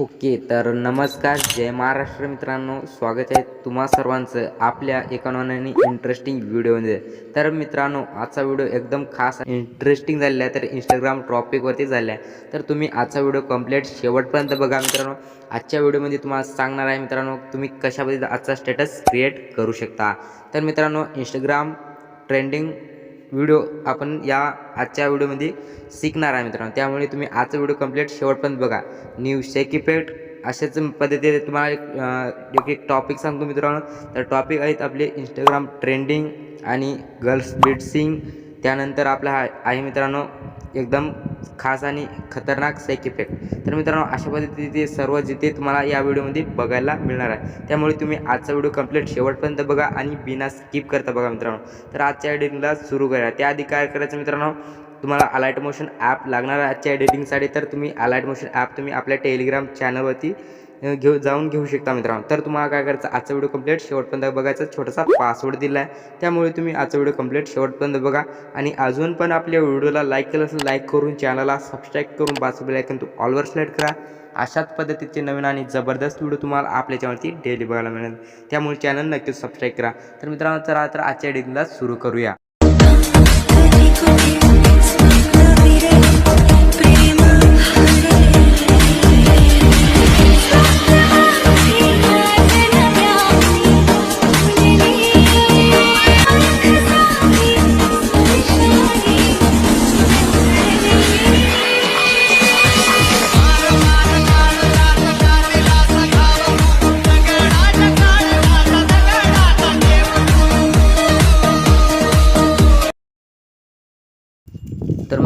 Okay तर नमस्कार जय महाराष्ट्र मित्रांनो. स्वागत आहे तुम्हा सर्वांचं आपल्या एका इंटरेस्टिंग व्हिडिओमध्ये तर मित्रांनो आजचा व्हिडिओ एकदम खास इंटरेस्टिंग झालेला आहे. तर इंस्टाग्राम टॉपिकवरती झाला आहे. तर तुम्ही आजचा व्हिडिओ कंप्लीट शेवटपर्यंत बघा मित्रांनो. आजच्या व्हिडिओमध्ये तुम्हाला सांगणार आहे मित्रांनो तुम्ही कशा आजचा स्टेटस क्रिएट करू शकता. तर मित्रांनो इंस्टाग्राम ट्रेंडिंग व्हिडिओ आपण या आजच्या व्हिडिओमध्ये शिकणार आहे मित्रांनो. त्यामुळे तुम्ही आजचा व्हिडिओ कंप्लीट शेवटपर्यंत बघा. न्यू शेक इफेक्ट अशाच पद्धतीने तुम्हाला एक, एक टॉपिक सांगतो मित्रांनो. तर टॉपिक आहेत आपले इंस्टाग्राम ट्रेंडिंग आणि गर्ल्स बीट्सिंग त्यानंतर आपला हा आहे मित्रांनो एकदम खास आणि खतरनाक साईक इफेक्ट तर मित्रांनो अशा पद्धतीने ते सर्व जिथे तुम्हाला या व्हिडिओमध्ये बघायला मिळणार आहे. त्यामुळे तुम्ही आजचा व्हिडिओ कंप्लीट शेवटपर्यंत बघा आणि बिना स्किप करता बघा मित्रांनो. तर आजच्या एडिटिंगला सुरू करा. त्याआधी काय करायचं मित्रांनो तुम्हाला अलाइट मोशन ॲप लागणार आहे आजच्या एडिटिंगसाठी तर तुम्ही अलाइट मोशन ॲप तुम्ही आपल्या टेलिग्राम चॅनलवरती घेऊ जाऊन घेऊ शकता मित्रांनो. तर तुम्हाला काय करायचं आजचा व्हिडिओ कंप्लीट शेवटपर्यंत बघायचा छोटासा पासवर्ड दिला आहे त्यामुळे तुम्ही आजचा व्हिडिओ कंप्लीट शेवटपर्यंत बघा. आणि अजून पण आपल्या व्हिडिओला लाईक केलं असेल लाईक करून चॅनलला सबस्क्राईब करून बाजू ऐकून तू ऑलवर सिलेक्ट करा. अशाच पद्धतीचे नवीन आणि जबरदस्त व्हिडिओ तुम्हाला आपल्या चॅनलची डेली बघायला मिळेल. त्यामुळे चॅनल नक्कीच सबस्क्राईब करा. तर मित्रांनो चला तर आजच्या एडिटिंगला सुरू करूया.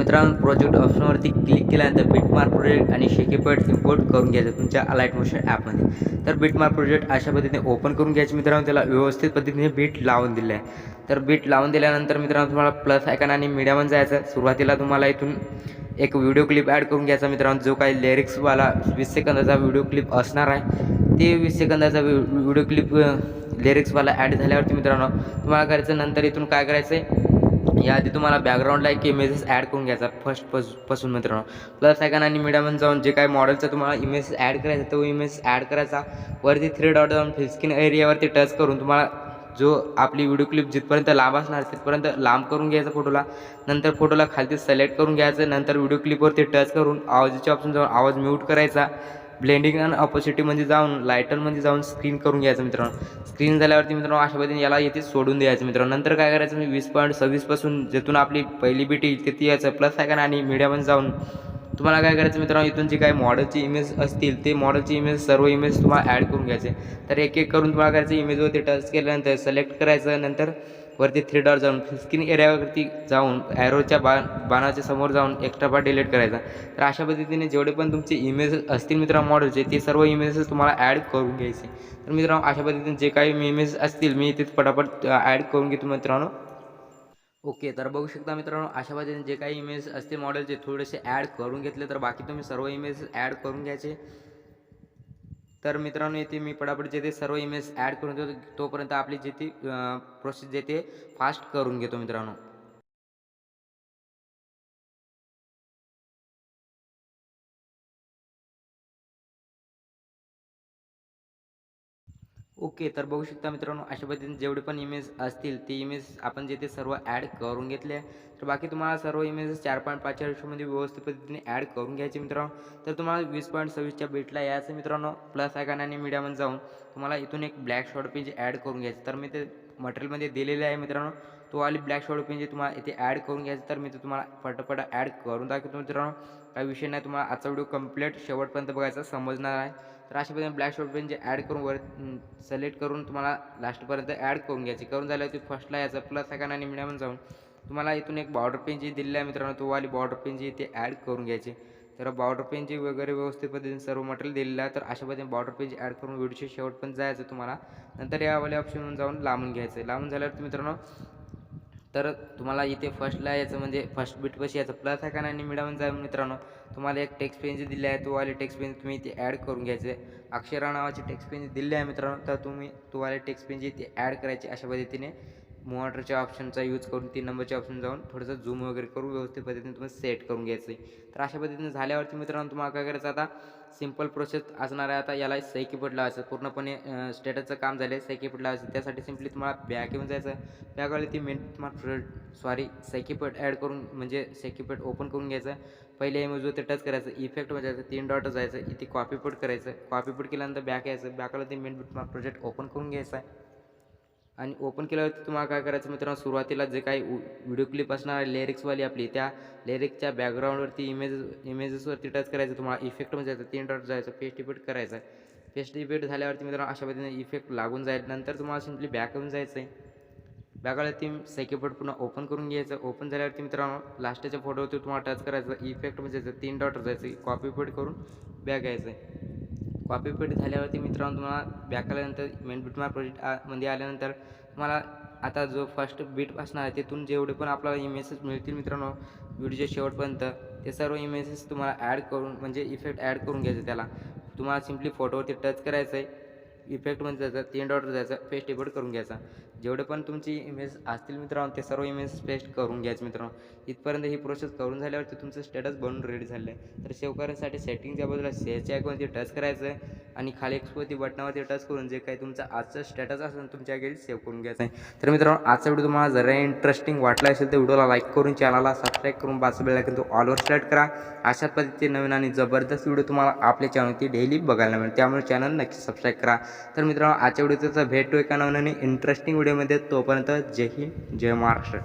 मित्रांनो प्रोजेक्ट ऑप्शनवरती क्लिक केल्यानंतर बिटमार्क प्रोजेक्ट आणि शेकेपट इम्पोर्ट करून घ्यायचं तुमच्या अलाइट मोशन ॲपमध्ये तर बिटमार्क प्रोजेक्ट अशा पद्धतीने ओपन करून घ्यायचे मित्रांनो. त्याला व्यवस्थित पद्धतीने बीट लावून दिलं आहे तर बीट लावून दिल्यानंतर मित्रांनो तुम्हाला प्लस आयकन आणि मीडियामध्ये जायचं सुरुवातीला तुम्हाला इथून एक व्हिडिओ क्लिप ॲड करून घ्यायचा मित्रांनो. जो काही लिरिक्सवाला वीस सेकंदाचा व्हिडिओ क्लिप असणार आहे ते वीस सेकंदाचा व्हिडिओ क्लिप लिरिक्सवाला ॲड झाल्यावरती मित्रांनो तुम्हाला करायचं नंतर इथून काय करायचं आहे याआधी तुम्हाला बॅकग्राऊंडला एक इमेजेस ॲड करून घ्यायचा फर्स्ट पसपासून मित्रांनो. प्लस सेकंड आणि मीडियामध्ये जाऊन जे काही मॉडेलचा तुम्हाला इमेज ॲड करायचा तो इमेज ॲड करायचा. वरती थ्री डॉट जाऊन फिस्किन एरियावरती टच करून तुम्हाला जो आपली व्हिडिओ क्लिप जिथपर्यंत लांब असणार तिथपर्यंत लांब करून घ्यायचा फोटोला नंतर फोटोला खालती सिलेक्ट करून घ्यायचं नंतर व्हिडिओ क्लिपवरती टच करून आवाजाच्या ऑप्शन जाऊन आवाज म्यूट करायचा. ब्लेंडिंग आणि ऑपॉसिटीमध्ये जाऊन लायटरमध्ये जाऊन स्क्रीन करून घ्यायचं मित्रांनो. स्क्रीन झाल्यावरती मित्रांनो अशा पद्धतीने याला येथे सोडून द्यायचं मित्रांनो. नंतर काय करायचं मी वीस पॉईंट सव्वीसपासून जिथून आपली पहिली बीटी तिथे यायचं. प्लस आहे का आणि मीडियामध्ये जाऊन तुम्हाला काय करायचं मित्रांनो इथून जी काही मॉडेलचे इमेज असतील ते मॉडलची इमेज सर्व इमेज तुम्हाला ॲड करून घ्यायचे. तर एक एक करून तुम्हाला करायचं इमेजवरती टच केल्यानंतर सिलेक्ट करायचं. नंतर वरती थ्री डॉट जाऊन स्क्रीन एरियावरती जाऊन ॲरोच्या बा बाणाच्या समोर जाऊन एक्स्ट्रा बार डिलीट करायचा. तर अशा पद्धतीने जेवढे पण तुमचे इमेज असतील मित्रांनो मॉडेलचे ते सर्व इमेजेस तुम्हाला ॲड करून घ्यायचे. तर मित्रांनो अशा पद्धतीने जे काही इमेज असतील मी ते पटापट ॲड करून घेतो मित्रांनो. ओके तर बघू शकता मित्रांनो अशा पद्धतीने जे काही इमेज असतील मॉडेलचे थोडेसे ॲड करून घेतले तर बाकी तुम्ही सर्व इमेज ॲड करून घ्यायचे. तर मित्रांनो येथे मी पटापट जेथे सर्व इमेज ॲड करून देतो. तोपर्यंत आपली जेथे प्रोसेस जे ते फास्ट करून घेतो मित्रांनो. ओके तर बघू शकता मित्रांनो अशा पद्धतीने जेवढे पण इमेज असतील ते इमेज आपण जेथे सर्व ॲड करून घेतले आहे. तर बाकी तुम्हाला सर्व इमेज चार पॉईंट पाचच्या रेशोमध्ये व्यवस्थित पद्धतीने ॲड करून घ्यायचे मित्रांनो. तर तुम्हाला वीस पॉईंट सव्वीसच्या बेटला यायचं मित्रांनो. प्लस आयकॉन आणि मीडियामध्ये जाऊन तुम्हाला इथून एक ब्लॅक शॉर्ट पेज ॲड करून घ्यायचं तर मी ते मटेरियलमध्ये दिलेले आहे मित्रांनो. तो वाली ब्लॅक शॉर्ट जे तुम्हाला इथे ॲड करून घ्यायचं तर मी ते तुम्हाला फटाफट ॲड करून दाखवतो मित्रांनो. काही विषय नाही तुम्हाला आजचा व्हिडिओ कंप्लीट शेवटपर्यंत बघायचा समजणार आहे. तर अशा पद्धतीने ब्लॅक शॉर्ट पेन जे ॲड करून वर सिलेक्ट करून तुम्हाला लास्टपर्यंत ॲड करून घ्यायची. करून झाल्यावर ते फर्स्टला यायचं प्लस सेकंड आणि मिडियम जाऊन तुम्हाला इथून एक बॉर्डर पेन जी दिलेली आहे मित्रांनो तो वाली बॉर्डर पेन जी ते ॲड करून घ्यायची. तर बॉर्डर पेनची वगैरे व्यवस्थित पद्धतीने सर्व मटेरियल दिलेलं आहे तर अशा पद्धतीने बॉर्डर पेज ॲड करून व्हिडिओचे शेवट पण जायचं तुम्हाला. नंतर यावाले ऑप्शनवरून जाऊन लांबून घ्यायचं लांबून झाल्यावर मित्रांनो तर तुम्हाला इथे फर्स्टला यायचं म्हणजे फर्स्ट बीट कशी यायचं प्लस आहे का आणि मिळावून जाऊन मित्रांनो. तुम्हाला एक टेक्स्ट पेन जे दिले आहे तो वाले टेक्स्ट पेन तुम्ही इथे ॲड करून घ्यायचे. अक्षरा नावाचे टेक्स्ट पेन दिले आहे मित्रांनो तर तुम्ही तो वाले टेक्स्ट पेन जे ते ॲड करायचे अशा पद्धतीने. मोटरच्या ऑप्शनचा यूज करून तीन नंबरच्या ऑप्शन जाऊन थोडंसं झूम वगैरे करून व्यवस्थित पद्धतीने तुम्हाला सेट करून घ्यायचं आहे. तर अशा पद्धतीने झाल्यावरती मित्रांनो तुम्हाला काय करायचं आता सिंपल प्रोसेस असणार आहे. आता याला सही लावायचं. पूर्णपणे स्टेटसचं काम झालं आहे सही लावायचं. त्यासाठी सिम्पली तुम्हाला बॅक येऊन जायचं बॅकवाली ती मेन तुम्हाला सॉरी सही ॲड करून म्हणजे सही ओपन करून घ्यायचं पहिले इमेज ते टच करायचं. इफेक्ट जायचं. तीन डॉट जायचं. इथे कॉपीपट करायचं. कॉपीपट केल्यानंतर बॅक यायचं. बॅकवाला ते मेन प्रोजेक्ट ओपन करून घ्यायचा आहे. आणि ओपन केल्यावरती तुम्हाला काय करायचं मित्रांनो? सुरुवातीला जे काही व्हिडिओ क्लिप असणार लिरिक्सवाली आपली त्या लिरिक्सच्या बॅकग्राऊंडवरती इमेज इमेजेसवरती टच करायचं तुम्हाला इफेक्टमध्ये जायचं तीन डॉट जायचं पेस्ट इफेक्ट करायचं आहे पेस्ट इफेक्ट झाल्यावरती मित्रांनो अशा पद्धतीने इफेक्ट लागून जाईल. नंतर तुम्हाला सिम्पली बॅक होऊन जायचं आहे बॅकवाला सेकेपट पुन्हा ओपन करून घ्यायचं. ओपन झाल्यावरती मित्रांनो लास्टच्या फोटोवरती तुम्हाला टच करायचं. इफेक्ट जायचं तीन डॉट जायचं कॉपी पेट करून बॅक यायचं आहे कॉपी पेट झाल्यावरती मित्रांनो तुम्हाला बॅक आल्यानंतर मेन बिटमार प्रोजेक्ट आ मध्ये आल्यानंतर तुम्हाला आता जो फर्स्ट बीट असणार आहे तिथून जेवढे पण आपल्याला इमेजेस मिळतील मित्रांनो व्हिडिओच्या शेवटपर्यंत ते सर्व इमेजेस तुम्हाला ॲड करून म्हणजे इफेक्ट ॲड करून घ्यायचं त्याला. तुम्हाला सिम्पली फोटोवरती टच करायचं आहे इफेक्टमध्ये जायचं तीन डॉट जायचा पेस्ट एबोर्ड करून घ्यायचा. जेवढे पण तुमची इमेज असतील मित्रांनो ते सर्व इमेज पेस्ट करून घ्यायचे मित्रांनो. इथपर्यंत ही प्रोसेस करून झाल्यावरती तुमचं स्टेटस बनून रेडी झालं आहे तर सेव्ह करण्यासाठी सेटिंगच्या बाजूला सेच्या आयकॉनवरती टच करायचं आहे आणि खाली एक्सवरती बटनावरती टच करून जे काही तुमचं आजचं स्टेटस असेल तुमच्या घरी सेव्ह करून घ्यायचं आहे तर मित्रांनो आजचा व्हिडिओ तुम्हाला जरा इंटरेस्टिंग वाटला असेल तर व्हिडिओला लाईक करून चॅनलला सबस्क्राईब करून बाजू बेल तो ऑलवर सिलेक्ट करा. अशाच पद्धतीचे नवीन आणि जबरदस्त व्हिडिओ तुम्हाला आपल्या चॅनलवरती डेली बघायला मिळेल. त्यामुळे चॅनल नक्की सबस्क्राईब करा. तर मित्रांनो आजच्या व्हिडिओचा भेटू एका नवीन इंटरेस्टिंग व्हिडिओमध्ये तोपर्यंत जय हिंद जय महाराष्ट्र.